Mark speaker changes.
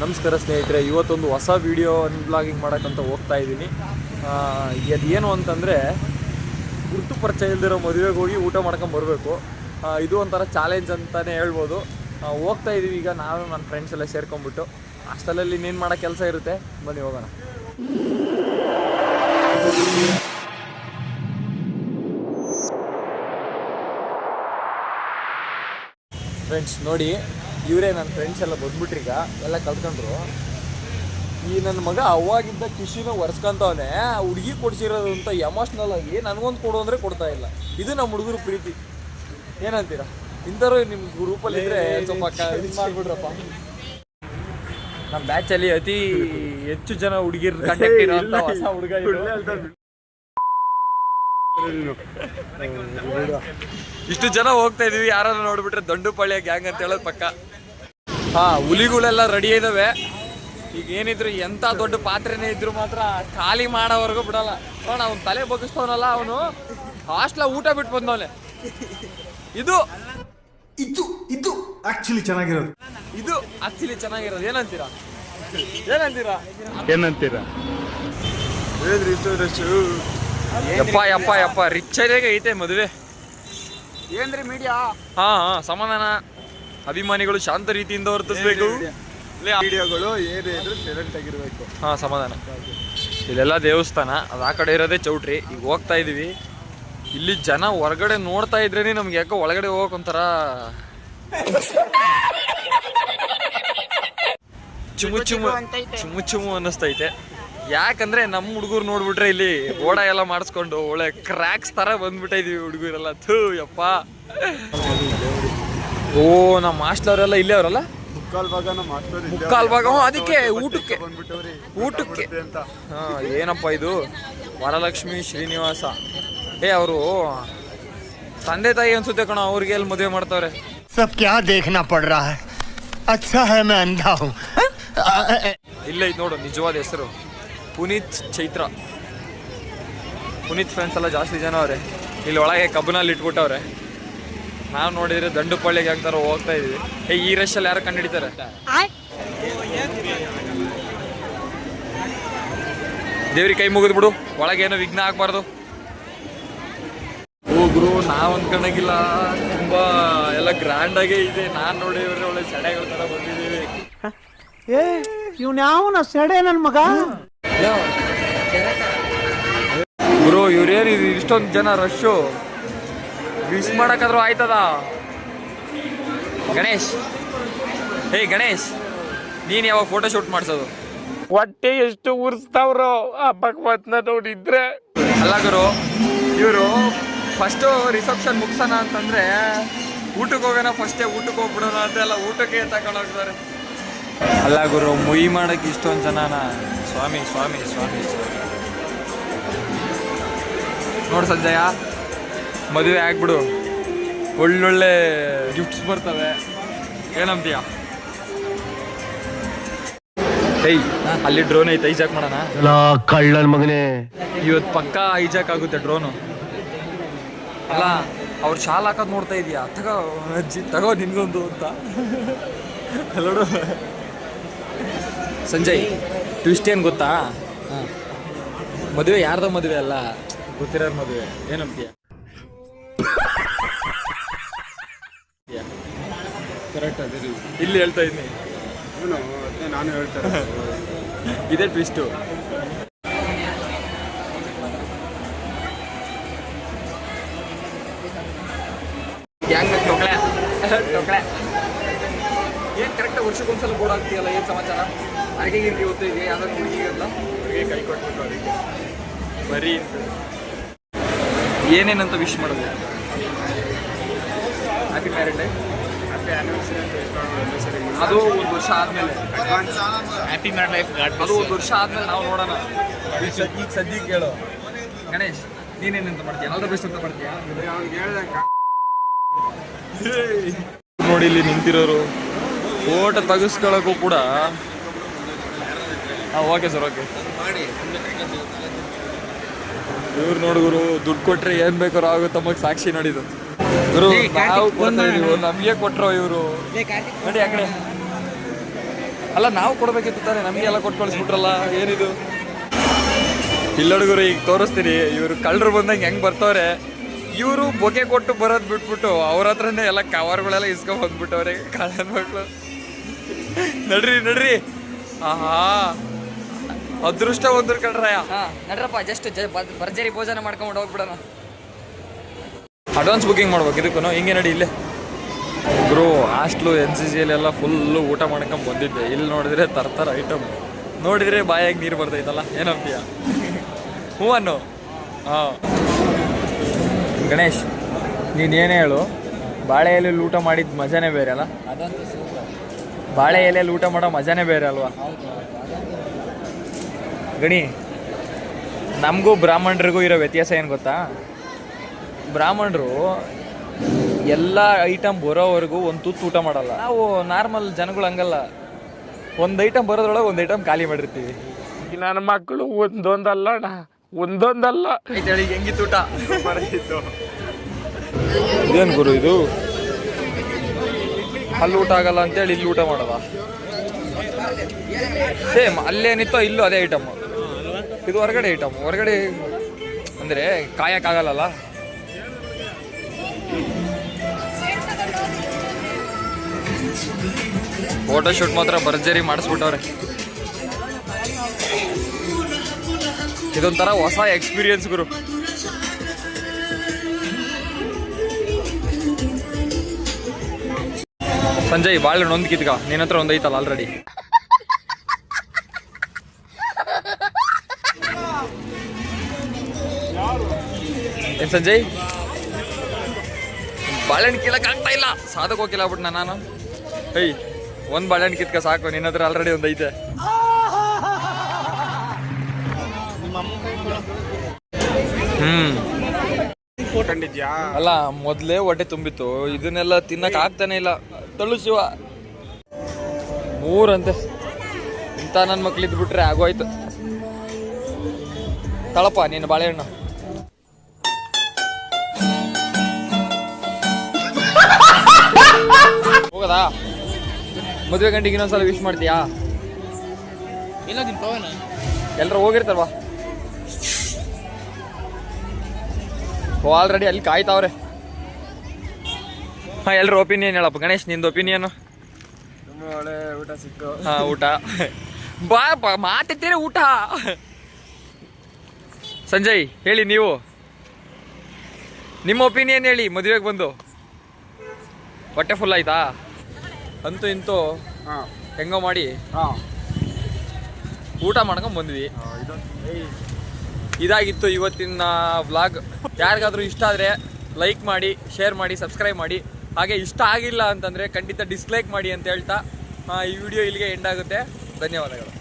Speaker 1: ನಮಸ್ಕಾರ ಸ್ನೇಹಿತರೆ, ಇವತ್ತೊಂದು ಹೊಸ ವಿಡಿಯೋ ಬ್ಲಾಗಿಂಗ್ ಮಾಡೋಕ್ಕಂತ ಹೋಗ್ತಾ ಇದ್ದೀನಿ. ಅದೇನು ಅಂತಂದರೆ, ಗುರುತು ಪರಿಚಯ ಇಲ್ದಿರೋ ಮದುವೆಗೆ ಹೋಗಿ ಊಟ ಮಾಡ್ಕೊಂಬರ್ಬೇಕು ಇದು ಒಂಥರ ಚಾಲೆಂಜ್ ಅಂತಲೇ ಹೇಳ್ಬೋದು. ಹೋಗ್ತಾ ಇದ್ದೀವಿ ಈಗ ನಾನು ನನ್ನ ಫ್ರೆಂಡ್ಸ್ ಎಲ್ಲ ಸೇರ್ಕೊಂಡ್ಬಿಟ್ಟು. ಹಾಸ್ಟೆಲಲ್ಲಿ ಇನ್ನೇನು ಮಾಡೋ ಕೆಲಸ ಇರುತ್ತೆ? ಬನ್ನಿ ಹೋಗೋಣ. ಫ್ರೆಂಡ್ಸ್ ನೋಡಿ ಇವರೇ ನನ್ನ ಫ್ರೆಂಡ್ಸ್ ಎಲ್ಲ ಈಗ ಎಲ್ಲ ಕಲ್ತ್ಕೊಂಡ್ರು ಈ ನನ್ನ ಮಗ ಅವಾಗಿದ್ದ ಖುಷಿನ ಒರೆಸ್ಕೊಂತವನೆ ಹುಡುಗಿ ಕೊಡ್ಸಿರೋದು ಅಂತ ಎಮೋಷ್ನಲ್ ಆಗಿ ನನಗೊಂದು ಕೊಡು ಅಂದರೆ ಕೊಡ್ತಾ ಇಲ್ಲ. ಇದು ನಮ್ಮ ಹುಡುಗರು ಪ್ರೀತಿ. ಏನಂತೀರಾ? ಇಂಥವ್ರು ನಿಮ್ಮ ಗ್ರೂಪಲ್ಲಿ ಇದ್ರೆ ಸ್ವಲ್ಪ ಇದ್ ಮಾಡ್ಬಿಡ್ರಪ್ಪ. ನಮ್ಮ ಬ್ಯಾಚಲ್ಲಿ ಅತಿ ಹೆಚ್ಚು ಜನ ಹುಡುಗಿರ್ ಕಾಂಟ್ಯಾಕ್ಟ್ ಇರೋ ಹೊಸ ಹುಡುಗ ಇಷ್ಟು ಜನ ಹೋಗ್ತಾ ಇದೀವಿ ಯಾರಾದ್ರೂ ನೋಡ್ಬಿಟ್ರೆ ದಂಡುಪಾಳ್ಯ ಗ್ಯಾಂಗ್ ಅಂತ ಹೇಳೋದು ಪಕ್ಕ. ಹಾ ಹುಲಿಗಳೆಲ್ಲ ರೆಡಿ ಇದಾವೆ. ಈಗ ಏನಿದ್ರು ಎಂತ ದೊಡ್ಡ ಪಾತ್ರೆನೇ ಇದ್ರು ಮಾತ್ರ ಖಾಲಿ ಮಾಡೋವರೆಗೂ ಬಿಡಲ್ಲ. ನೋಡ ಅವ್ನ ತಲೆ ಬಗ್ಗಿಸ್ತವನಲ್ಲ ಅವನು. ಹಾಸ್ಟ್ಲ ಊಟ ಬಿಟ್ಟು ಬಂದವನೆ. ಇದು.
Speaker 2: ಇದು ಇದು ಆಕ್ಚುಲಿ ಚೆನ್ನಾಗಿರೋದು.
Speaker 1: ಇದು ಆಕ್ಚುಲಿ ಚೆನ್ನಾಗಿರೋದು. ಏನಂತೀರಾ? ಏನಂತೀರಾ?
Speaker 3: ಏನಂತೀರಾ?
Speaker 1: ಯಪ್ಪ ಯಪ್ಪ ಯಪ್ಪ. ರಿಚ್ ಐತೆ ಮದುವೆ.
Speaker 2: ಏನ್ರಿ ಮೀಡಿಯಾ
Speaker 1: ಹಾ ಹಾ ಸಮಾಧಾನ. ಅಭಿಮಾನಿಗಳು ಶಾಂತ ರೀತಿಯಿಂದ ವರ್ತಿಸಬೇಕು.
Speaker 2: ವಿಡಿಯೋಗಳು ಏನೇ ಇದ್ರು ಸೈಲೆಂಟ್ ಆಗಿರ್ಬೇಕು.
Speaker 1: ಹಾ ಸಮಾಧಾನ. ಇಲ್ಲೆಲ್ಲ ದೇವಸ್ಥಾನ ಅದು ಆ ಕಡೆ ಇರೋದೇ ಚೌಟ್ರಿ. ಈಗ ಹೋಗ್ತಾ ಇದೀವಿ. ಇಲ್ಲಿ ಜನ ಹೊರಗಡೆ ನೋಡ್ತಾ ಇದ್ರೇನೆ ನಮ್ಗೆ ಯಾಕೋ ಒಳಗಡೆ ಹೋಗಕ್ ಒಂಥರ ಚುಮು ಚುಮು ಚುಮು ಚುಮು ಅನ್ನಿಸ್ತೈತೆ. ಯಾಕಂದ್ರೆ ನಮ್ಮ ಹುಡುಗರು ನೋಡ್ಬಿಟ್ರೆ ಇಲ್ಲಿ ಓಡ ಎಲ್ಲ ಮಾಡಿಸ್ಕೊಂಡು ಒಳ್ಳೆ ಕ್ರ್ಯಾಕ್ಸ್ ತರ ಬಂದ್ಬಿಟ್ಟಿದೀವಿ ಹುಡುಗರೆಲ್ಲ. ಥೂ ಯಪ್ಪ. ಓ ನಮ್ಮ ಮಾಸ್ಟ್ಲವರೆಲ್ಲ ಇಲ್ಲೇ ಅವರಲ್ಲ?
Speaker 2: ಮುಕ್ಕಾಲ್ ಭಾಗ ಮಾಸ್ಟರ್
Speaker 1: ಭಾಗ. ಅದಕ್ಕೆ ಊಟಕ್ಕೆ. ಊಟಕ್ಕೆ. ಹಾಂ ಏನಪ್ಪ ಇದು? ವರಲಕ್ಷ್ಮಿ ಶ್ರೀನಿವಾಸ. ಏ ಅವರು ತಂದೆ ತಾಯಿ ಅನ್ಸುತ್ತೆ ಕಣ ಅವ್ರಿಗೆ ಎಲ್ಲಿ ಮದುವೆ ಮಾಡ್ತಾವ್ರೆ?
Speaker 4: ಸಬ್ ಕ್ಯಾ ದೇಖನಾ ಪಡ್ ರಹಾ ಹೈ? ಅಚ್ಚಾ ಅಂಧಾ
Speaker 1: ಇಲ್ಲ ಇದು ನೋಡು ನಿಜವಾದ ಹೆಸರು. ಪುನೀತ್ ಚೈತ್ರ. ಪುನೀತ್ ಫ್ರೆಂಡ್ಸ್ ಎಲ್ಲ ಜಾಸ್ತಿ ಜನ ಅವ್ರೆ. ಇಲ್ಲಿ ಒಳಗೆ ಕಬ್ಬನಲ್ಲಿ ಇಟ್ಬಿಟ್ಟವ್ರೆ. ನಾವು ನೋಡಿದ್ರೆ ದಂಡುಪಳ್ಳಿಗೆ ಹಾಕ್ತಾರ ಹೋಗ್ತಾ ಇದೀವಿ. ಏ ಈ ಅಲ್ಲಿ ಯಾರು ಕಂಡಿಡಿತಾರೆ ದೇವ್ರಿಗೆ ಕೈ ಮುಗಿದು ಬಿಡು. ಒಳಗೇನು ವಿಘ್ನ ಆಗ್ಬಾರ್ದು. ಹೋಗ್ರು ನಾವ್ ಅನ್ಕೊಂಡಂಗಿಲ್ಲ. ತುಂಬಾ ಎಲ್ಲ ಗ್ರ್ಯಾಂಡ್ ಆಗೇ ಇದೆ. ನಾನ್ ನೋಡಿದ್ರೆ ಒಳ್ಳೆ ಸೆಡೆಗಳ ತರ ಬಂದಿದ್ದೀವಿ.
Speaker 5: ಏ ಇವ್ನ್ಯಾವನ ಸೆಡೆ ನನ್ ಮಗ?
Speaker 1: ಗುರು ಇವ್ರೇನು ಇಷ್ಟೊಂದು ಜನ ರಶ್ಶು ವಿಶ್ ಮಾಡಕ್ಕಾದ್ರೂ ಆಯ್ತದ? ಗಣೇಶ್. ಹೇ ಗಣೇಶ್ ನೀನ್ ಯಾವಾಗ ಫೋಟೋ ಶೂಟ್ ಮಾಡಿಸೋದು?
Speaker 3: ಹೊಟ್ಟೆ ಎಷ್ಟು ಉರ್ಸ್ತಾವ್ರೋ ಆ ಭಗವತ್ನ ನೋಡಿದ್ರೆ.
Speaker 1: ಅಲ್ಲ ಗುರು ಇವರು ಫಸ್ಟು ರಿಸೆಪ್ಷನ್ ಮುಗ್ಸೋಣ ಅಂತಂದ್ರೆ ಊಟಕ್ಕೆ ಹೋಗೋಣ ಫಸ್ಟೇ ಊಟಕ್ಕೆ ಹೋಗ್ಬಿಡೋಣ ಅಂತ ಎಲ್ಲ ಊಟಕ್ಕೆ ತಗೊಂಡೋಗ್ತಾರೆ ಅಲ್ಲ ಗುರು ಮುಯಿ ಮಾಡಕ್ ಇಷ್ಟೊಂದು ಜನನ. ಸ್ವಾಮಿ ಸ್ವಾಮಿ ಸ್ವಾಮಿ ಸ್ವಾಮಿ. ನೋಡು ಸಂಜಯ ಮದುವೆ ಆಗ್ಬಿಡು. ಒಳ್ಳೊಳ್ಳೆ ಗಿಫ್ಟ್ಸ್ ಬರ್ತವೆ. ಏನಂತೀಯ? ಏಯ್ ಅಲ್ಲಿ ಡ್ರೋನ್ ಐತೆ ಐಜಾಕ್ ಮಾಡೋಣ?
Speaker 4: ಕಳ್ಳನ್ ಮಗನೇ.
Speaker 1: ಇವತ್ತು ಪಕ್ಕಾ ಐಜಾಕ್ ಆಗುತ್ತೆ ಡ್ರೋನು ಅಲ್ಲ ಅವ್ರು ಶಾಲ್ ಹಾಕೋದು ನೋಡ್ತಾ ಇದೀಯಾ? ತಗೋ ಅಜ್ಜಿ ತಗೋ ನಿನ್ಗೊಂದು ಅಂತ. ನೋಡು. ಸಂಜಯ್ ಟ್ವಿಸ್ಟ್ ಏನು ಗೊತ್ತಾ? ಮದುವೆ ಯಾರ್ದೋ ಮದುವೆ ಅಲ್ಲ? ಗೊತ್ತಿರೋ ಮದುವೆ. ಏನಂತೀಯ?
Speaker 2: ಕರೆಕ್ಟ್ ಅದೇ
Speaker 1: ಇಲ್ಲಿ ಹೇಳ್ತಾ ಇದ್ದೀನಿ
Speaker 2: ನಾನು ಹೇಳ್ತಾರೆ
Speaker 1: ಇದೇ ಟ್ವಿಸ್ಟು ಗ್ಯಾಂಗ್ ಕರೆಕ್ಟ್ ಟೊಕಳೆ ಏನು ಕರೆಕ್ಟಾಗಿ ವರ್ಷಕ್ಕೊಂದ್ಸಲ ಬೋರ್ಡ್ ಆಗ್ತೀಯಲ್ಲ ಏನು ಸಮಾಚಾರ? ಅಡಿಗೆ ಗಿರ್ಗೆ ಇದೆಯಾ ಯಾವ್ದಾದ್ರು ಹುಡುಗಿಗಲ್ಲ ಅವ್ರಿಗೆ ಕೈ ಕೊಟ್ಬಿಟ್ಟು ಅವರಿಗೆ ಬರೀ ಏನೇನಂತ ವಿಶ್ ಮಾಡೋದು ಹ್ಯಾಪಿ ಮ್ಯಾರಿಡ್ ಲೈಫ್ ಅದು ಒಂದು ವರ್ಷ ಆದ್ಮೇಲೆ.
Speaker 3: ಹ್ಯಾಪಿ ಮ್ಯಾಡ್ ಲೈಫ್
Speaker 1: ಅದು ಒಂದು ವರ್ಷ ಆದ್ಮೇಲೆ ನಾವು ನೋಡೋಣ. ಈಗ ಸದ್- ಈಗ ಸದ್ಯಕ್ಕೆ ಕೇಳು. ಗಣೇಶ್ ನೀನೇನಂತ ಮಾಡ್ತೀಯ? ದ ಬೆಸ್ಟ್ ಅಂತ ಮಾಡ್ತೀಯಾ? ನೋಡಿ ಇಲ್ಲಿ ನಿಂತಿರೋರು. ಫೋಟೋ ತೆಗಿಸ್ಕೊಳ್ಳೋಕ್ಕೂ ಕೂಡ ಹಾಂ ಓಕೆ ಸರ್ ಓಕೆ ಇವ್ರು ನೋಡುಗರು ದುಡ್ಡು ಕೊಟ್ಟರೆ ಏನು ಬೇಕಾದ್ರೂ ಆಗುತ್ತೆ ತಮಗೆ ಸಾಕ್ಷಿ ನೋಡಿದ್ದು ಗುರು ನಾವು ಕೊಡ್ತಾ ಇದೀವಿ ನಮಗೆ ಕೊಟ್ರೋ ಇವರು. ನೋಡಿ ಆ ಕಡೆ. ಅಲ್ಲ ನಾವು ಕೊಡ್ಬೇಕಿತ್ತು ತಾನೆ ನಮಗೆಲ್ಲ ಕೊಟ್ಟು ಕಳಿಸ್ಬಿಟ್ರಲ್ಲ ಏನಿದು? ಇಲ್ಲಡುಗರು ಈಗ ತೋರಿಸ್ತೀನಿ ಇವರು ಕಳ್ಳರು ಬಂದಂಗೆ ಹೆಂಗೆ ಬರ್ತವ್ರೆ? ಇವರು ಬೊಕೆ ಕೊಟ್ಟು ಬರೋದು ಬಿಟ್ಬಿಟ್ಟು ಅವ್ರ ಹತ್ರನೇ ಎಲ್ಲ ಕವರ್ಗಳೆಲ್ಲ ಇಸ್ಕೊಂಡ್ ಬಂದ್ಬಿಟ್ಟವ್ರೆ ಕಳ್ಳನ ಮಕ್ಕಳು ನಡ್ರಿ ನಡ್ರಿ. ಆಹಾ. ಅದೃಷ್ಟ ಒಂದ್ರ ಕಳ್ರಯ್ಯ
Speaker 6: ಹಾ ನಡ್ರಪ್ಪ ಜಸ್ಟ್ ಭರ್ಜರಿ ಭೋಜನ ಮಾಡ್ಕೊಂಡು ಹೋಗ್ಬಿಡೋಣ.
Speaker 1: ಅಡ್ವಾನ್ಸ್ ಬುಕ್ಕಿಂಗ್ ಮಾಡ್ಬೇಕು. ಇದಕ್ಕೂ ಹಿಂಗೆ ನಡಿ ಇಲ್ಲೇ. ಬ್ರೋ ಹಾಸ್ಟ್ಲು ಎನ್ ಸಿ ಸಿಯಲ್ಲೆಲ್ಲ ಫುಲ್ಲು ಊಟ ಮಾಡ್ಕೊಂಡು ಬಂದಿದ್ದೆ. ಇಲ್ಲಿ ನೋಡಿದ್ರೆ ಥರ ಐಟಮ್ ನೋಡಿದರೆ ಬಾಯಾಗಿ ನೀರು ಬರ್ತೈತಲ್ಲ ಏನಂತೀಯ ಹೂವನ್ನು? ಹಾಂ. ಗಣೇಶ್ ನೀನು ಏನು ಹೇಳು? ಬಾಳೆ ಎಲೆಯಲ್ಲಿ ಊಟ ಮಾಡಿದ ಮಜಾನೇ ಬೇರೆ ಅಲ್ಲ? ಬಾಳೆ ಎಲೆಯಲ್ಲಿ ಊಟ ಮಾಡೋ ಮಜಾನೇ ಬೇರೆ ಅಲ್ವಾ? ಗಣಿ ನಮಗೂ ಬ್ರಾಹ್ಮಣರಿಗೂ ಇರೋ ವ್ಯತ್ಯಾಸ ಏನು ಗೊತ್ತಾ? ಬ್ರಾಹ್ಮಣರು ಎಲ್ಲ ಐಟಮ್ ಬರೋವರೆಗೂ ಒಂದು ತುತ್ತು ಊಟ ಮಾಡಲ್ಲ. ನಾವು ನಾರ್ಮಲ್ ಜನಗಳು ಹಂಗಲ್ಲ. ಒಂದು ಐಟಮ್ ಬರೋದ್ರೊಳಗೆ ಒಂದು ಐಟಮ್ ಖಾಲಿ ಮಾಡಿರ್ತೀವಿ.
Speaker 3: ನನ್ನ ಮಕ್ಕಳು ಒಂದೊಂದಲ್ಲ ಅಣ್ಣ ಒಂದೊಂದಲ್ಲ.
Speaker 1: ಹೆಂಗಿ ಹೇಳಿ ಹೆಂಗಿತ್ತು ಊಟ? ಇದೇನು ಗುರು ಇದು? ಅಲ್ಲಿ ಊಟ ಆಗಲ್ಲ ಅಂತೇಳಿ ಇಲ್ಲಿ ಊಟ ಮಾಡಲ್ಲ. ಸೇಮ್ ಅಲ್ಲೇನಿತ್ತೋ ಇಲ್ಲೂ ಅದೇ ಐಟಮ್ ಇದು ಹೊರಗಡೆ ಐಟಮ್ ಹೊರಗಡೆ ಅಂದರೆ ಕಾಯಕ್ಕಾಗಲ್ಲಲ್ಲ ಫೋಟೋ ಶೂಟ್ ಮಾತ್ರ ಭರ್ಜರಿ ಮಾಡಿಸ್ಬಿಟ್ಟವ್ರೆ. ಇದೊಂಥರ ಹೊಸ ಎಕ್ಸ್ಪೀರಿಯನ್ಸ್ ಗುರು. ಸಂಜಯ್ ಬಾಳೆಹಣ್ಣು ನೊಂದ್ ಕಿತ್ಕ ನಿನ್ನ ಹತ್ರ ಒಂದ್ ಐತಲ್ಲ ಆಲ್ರೆಡಿ ಏನ್ ಸಂಜಯ್? ಬಾಳೆಹಣ್ಣು ಕೀಳಕ್ ಆಗ್ತಾ ಇಲ್ಲ. ಸಾಧಕ್ ಹೋಗಿಲ್ಲ ಬಿಟ್ನ ನಾನು? ಏಯ್. ಒಂದ್ ಬಾಳೆಹಣ್ಣು ಕಿತ್ಕ ಸಾಕು, ನಿನ್ನ ಹತ್ರ ಆಲ್ರೆಡಿ ಒಂದು ಐತೆ. ಹ್ಮ್. ಅಲ್ಲ, ಮೊದ್ಲೇ ಹೊಟ್ಟೆ ತುಂಬಿತ್ತು. ಇದನ್ನೆಲ್ಲ ತಿನ್ನಕ್ ಆಗ್ತಾನೆ ಇಲ್ಲ. ತಳ್ಳು ಶಿವ. ಮೂರಂತೆ. ಇಂಥ ನನ್ನ ಮಕ್ಳು ಇದ್ಬಿಟ್ರೆ ಆಗೋಯ್ತು ತಳಪ್ಪ, ನೀನು ಬಾಳೆಹಣ್ಣು. ಹೋಗದಾ? ಮದುವೆ ಗಂಡಿಗೆ ಇನ್ನೊಂದ್ಸಲ ವಿಶ್ ಮಾಡ್ತೀಯಾ? ಎಲ್ಲರೂ ಹೋಗಿರ್ತಾರವಾ ಓ ಆಲ್ರೆಡಿ ಅಲ್ಲಿ ಕಾಯ್ತಾವ್ರೆ ಹಾಂ ಎಲ್ಲರೂ ಒಪಿನಿಯನ್ ಹೇಳಪ್ಪ. ಗಣೇಶ್ ನಿಂದು ಒಪಿನಿಯನ್
Speaker 2: ಒಳ್ಳೆ ಊಟ ಸಿಕ್ತು
Speaker 1: ಹಾಂ ಊಟ. ಬಾ ಬಾ ಮಾತೆತ್ತೀರಿ ಊಟ. ಸಂಜಯ್ ಹೇಳಿ ನೀವು. ನಿಮ್ಮ ಒಪಿನಿಯನ್ ಹೇಳಿ ಮದುವೆಗೆ ಬಂದು. ಹೊಟ್ಟೆ ಫುಲ್ ಆಯ್ತಾ? ಅಂತೂ ಇಂತೂ
Speaker 2: ಹಾ.
Speaker 1: ಹೆಂಗೋ ಮಾಡಿ
Speaker 2: ಹಾ.
Speaker 1: ಊಟ ಮಾಡ್ಕೊಂಡ್ ಬಂದ್ವಿ. ಇದಾಗಿತ್ತು ಇವತ್ತಿನ ವ್ಲಾಗ್. ಯಾರಿಗಾದ್ರೂ ಇಷ್ಟ ಆದರೆ ಲೈಕ್ ಮಾಡಿ ಶೇರ್ ಮಾಡಿ ಸಬ್ಸ್ಕ್ರೈಬ್ ಮಾಡಿ. ಹಾಗೆ ಇಷ್ಟ ಆಗಿಲ್ಲ ಅಂತಂದರೆ ಖಂಡಿತ ಡಿಸ್ಲೈಕ್ ಮಾಡಿ ಅಂತ ಹೇಳ್ತಾ ಈ ವಿಡಿಯೋ ಇಲ್ಲಿಗೆ ಎಂಡ್ ಆಗುತ್ತೆ. ಧನ್ಯವಾದಗಳು.